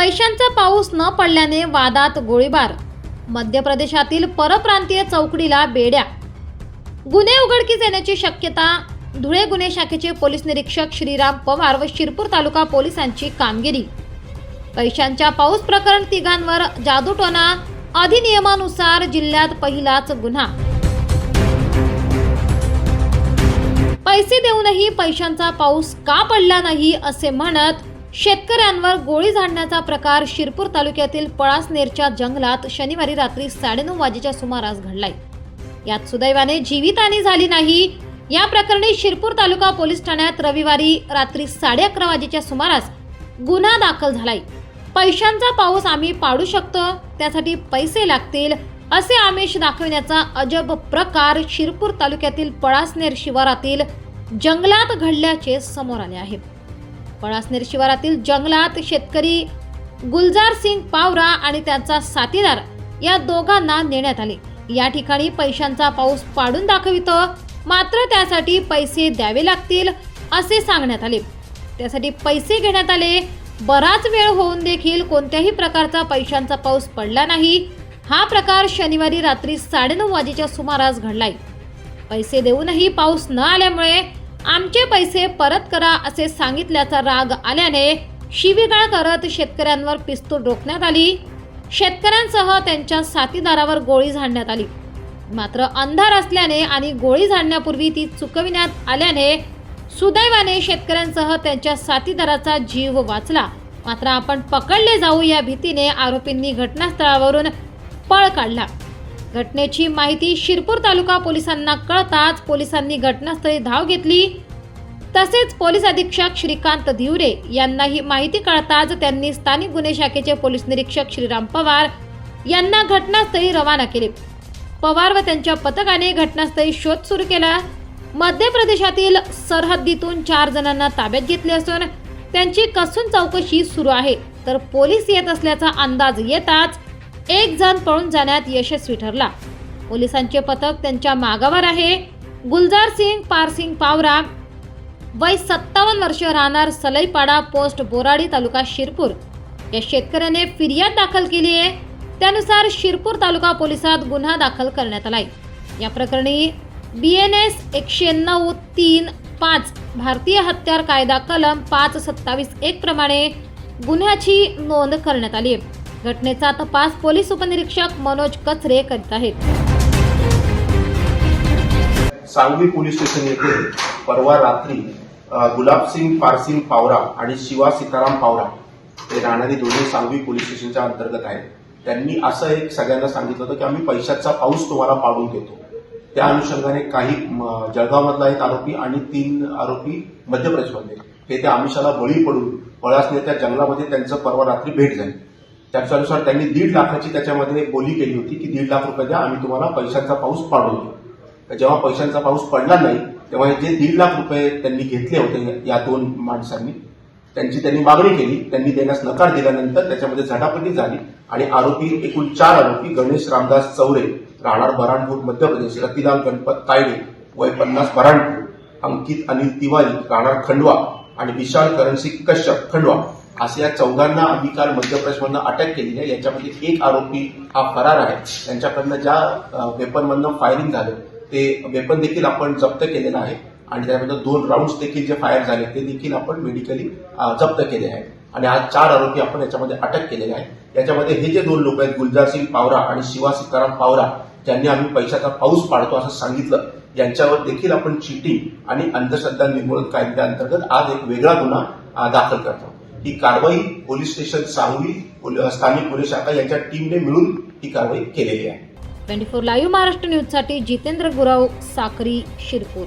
पैशांचा पाऊस न पडल्याने वादात गोळीबार. मध्य प्रदेशातील परप्रांतीय चौकडीला बेड्या. गुन्हे उघडकीस येण्याची शक्यता धुळे गुन्हे शाखेचे पोलीस निरीक्षक श्रीराम पवार व शिरपूर तालुका पोलिसांची कामगिरी. पैशांच्या पाऊस प्रकरण तिघांवर जादूटोना अधिनियमानुसार जिल्ह्यात पहिलाच गुन्हा. पैसे देऊनही पैशांचा पाऊस का पडला नाही असे म्हणत शेतकऱ्यांवर गोळी झाडण्याचा प्रकार शिरपूर तालुक्यातील पळासनेरच्या जंगलात शनिवारी रात्री साडेनऊ वाजेच्या सुमारास घडलाय. यात सुदैवाने जीवितहानी झाली नाही. या प्रकरणी शिरपूर तालुका पोलीस ठाण्यात रविवारी रात्री साडे अकरा वाजेच्या सुमारास गुन्हा दाखल झालाय. पैशांचा पाऊस आम्ही पाडू शकतो त्यासाठी पैसे लागतील असे आमिष दाखविण्याचा अजब प्रकार शिरपूर तालुक्यातील पळासनेर शिवारातील जंगलात घडल्याचे समोर आले आहे. पळासनेर शिवारातील जंगलात शेतकरी गुलजार सिंग पावरा आणि त्यांचा साथीदार या दोघांना नेण्यात आले. या ठिकाणी पैशांचा पाऊस पाडून दाखवितो मात्र त्यासाठी पैसे द्यावे लागतील असे सांगण्यात आले. त्यासाठी पैसे घेण्यात आले. बराच वेळ होऊन देखील कोणत्याही प्रकारचा पैशांचा पाऊस पडला नाही. हा प्रकार शनिवारी रात्री साडेनऊ वाजेच्या सुमारास घडलाय. पैसे देऊनही पाऊस न आल्यामुळे आमचे पैसे परत करा असे सांगितल्याचा राग आल्याने शिवीगाळ करत शेतकऱ्यांवर पिस्तूल रोखण्यात आली. शेतकऱ्यांसह त्यांच्या साथीदारावर गोळी झाडण्यात आली. मात्र अंधार असल्याने आणि गोळी झाडण्यापूर्वी ती चुकविण्यात आल्याने सुदैवाने शेतकऱ्यांसह त्यांच्या साथीदाराचा जीव वाचला. मात्र आपण पकडले जाऊ या भीतीने आरोपींनी घटनास्थळावरून पळ काढला. घटनेची माहिती शिरपूर तालुका पोलिसांना कळताच पोलिसांनी घटनास्थळी धाव घेतली. तसेच पोलीस अधीक्षक श्रीकांत धिवरे यांना ही माहिती कळताच त्यांनी स्थानिक गुन्हे शाखेचे पोलीस निरीक्षक श्रीराम पवार यांना घटनास्थळी रवाना केले. पवार व त्यांच्या पथकाने घटनास्थळी शोध सुरू केला. मध्य प्रदेशातील सरहद्दीतून चार जणांना ताब्यात घेतले असून त्यांची कसून चौकशी सुरू आहे. तर पोलीस येत असल्याचा अंदाज येताच एक जण पळून जाण्यात यशस्वी ठरला. पोलिसांचे पथक त्यांच्या मागावर आहे. गुलजार सिंग पारसिंग पावरा वय सत्तावन्न वर्ष राहणार सलईपाडा पोस्ट बोराडी तालुका शिरपूर. या शेतकऱ्याने फिर्याद दाखल केली आहे. त्यानुसार शिरपूर तालुका पोलिसात गुन्हा दाखल करण्यात आलाय. या प्रकरणी बी एन एस एकशे नऊ तीन पाच भारतीय हत्यार कायदा कलम पाच सत्तावीस एक प्रमाणे गुन्ह्याची नोंद करण्यात आली आहे. घटनेचा तपास पोलीस उपनिरीक्षक मनोज कचरे करीत आहेत. सांगली पोलीस स्टेशन येथे परवा रात्री गुलाबसिंग पारसिंग पावरा आणि शिवा सीताराम पावरा हे राहणारी दोन्ही सांगवी पोलीस स्टेशनच्या अंतर्गत आहेत. त्यांनी असं एक सगळ्यांना सांगितलं होतं की आम्ही पैशाचा पाऊस तुम्हाला पाडून देतो. त्या अनुषंगाने काही जळगावमधला एक आरोपी आणि तीन आरोपी मध्य प्रदेशमधले हे त्या आमिषाला बळी पडून पळासने त्या जंगलामध्ये त्यांचं परवा रात्री भेट झाली. त्याच्यानुसार त्यांनी दीड लाखाची त्याच्यामध्ये बोली केली होती की दीड लाख रुपये द्या आम्ही तुम्हाला पैशांचा पाऊस पाडून देऊ. जेव्हा पैशांचा पाऊस पडला नाही तेव्हा हे जे दीड लाख रुपये त्यांनी घेतले होते या दोन माणसांनी त्यांची त्यांनी मागणी केली. त्यांनी देण्यास नकार दिल्यानंतर त्याच्यामध्ये झटापटी झाली आणि आरोपी एकूण चार आरोपी गणेश रामदास चौरे राहणार बराणपूर मध्य प्रदेश रतिलाल गणपत तायडे वय पन्नास बराणपूर अंकित अनिल तिवारी राहणार खंडवा आणि विशाल करणसिंग कश्यप खंडवा. असे या चौघांना अधिकार मध्य प्रदेशमधनं अटक केली आहे. याच्यामध्ये एक आरोपी हा फरार आहे. त्यांच्याकडनं ज्या वेपनमधनं फायरिंग झालं ते वेपन देखील आपण जप्त केलेलं आहे. आणि त्यामध्ये दोन राऊंड देखील जे फायर झाले ते देखील आपण मेडिकली जप्त केले आहे. आणि आज चार आरोपी आपण याच्यामध्ये अटक केलेले आहे. याच्यामध्ये हे जे दोन लोक आहेत गुलजार सिंग पावरा आणि शिवा सीताराम पावरा ज्यांनी आम्ही पैशाचा पाऊस पाडतो असं सांगितलं यांच्यावर देखील आपण चिटिंग आणि अंधश्रद्धा निर्मूलन कायद्याअंतर्गत आज एक वेगळा गुन्हा दाखल करतो. ही कारवाई पोलीस स्टेशन सांगली स्थानिक पोलीस शाखा यांच्या टीमने मिळून ही कारवाई केलेली आहे. ट्वेंटी फोर लाईव्ह महाराष्ट्र न्यूजसाठी जितेंद्र गुराव साखरी शिरपूर.